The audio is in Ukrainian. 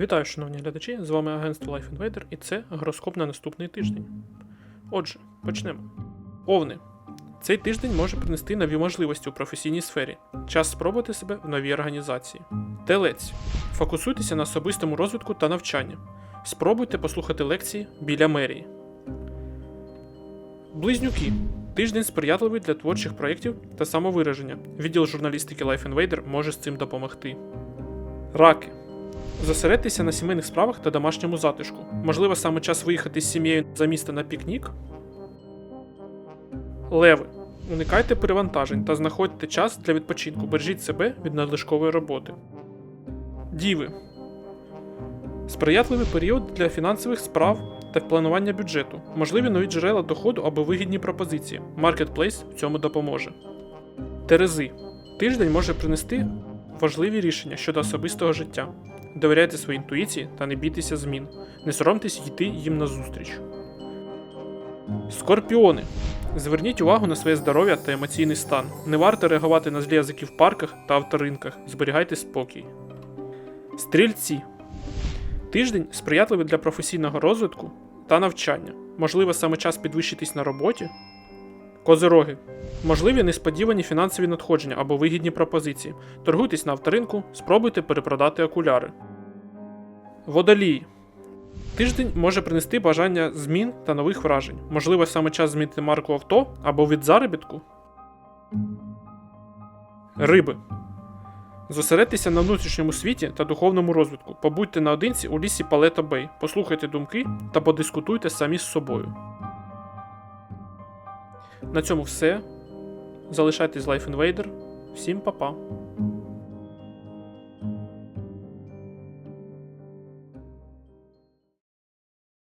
Вітаю, шановні глядачі! З вами агентство Life Invader і це гороскоп на наступний тиждень. Отже, почнемо. Овни. Цей тиждень може принести нові можливості у професійній сфері. Час спробувати себе в новій організації. Телець. Фокусуйтеся на особистому розвитку та навчанні. Спробуйте послухати лекції біля мерії. Близнюки. Тиждень сприятливий для творчих проєктів та самовираження. Відділ журналістики Life Invader може з цим допомогти. Раки. Зосередьтеся на сімейних справах та домашньому затишку. Можливо, саме час виїхати з сім'єю за місто на пікнік. Леви. Уникайте перевантажень та знаходьте час для відпочинку. Бережіть себе від надлишкової роботи. Діви. Сприятливий період для фінансових справ та планування бюджету. Можливі нові джерела доходу або вигідні пропозиції. Marketplace в цьому допоможе. Терези. Тиждень може принести важливі рішення щодо особистого життя. Довіряйте своїй інтуїції та не бійтеся змін. Не соромтесь йти їм назустріч. Скорпіони. Зверніть увагу на своє здоров'я та емоційний стан. Не варто реагувати на злі язики в парках та авторинках. Зберігайте спокій. Стрільці. Тиждень сприятливий для професійного розвитку та навчання. Можливо, саме час підвищитись на роботі. Козироги. Можливі несподівані фінансові надходження або вигідні пропозиції. Торгуйтесь на авторинку, спробуйте перепродати окуляри. Водолії. Тиждень може принести бажання змін та нових вражень. Можливо, саме час змінити марку авто або від заробітку. Риби. Зосередьтеся на внутрішньому світі та духовному розвитку. Побудьте наодинці у лісі Палета Бей, послухайте думки та подискутуйте самі з собою. На цьому все. Залишайтесь Life Invader. Всім па-па.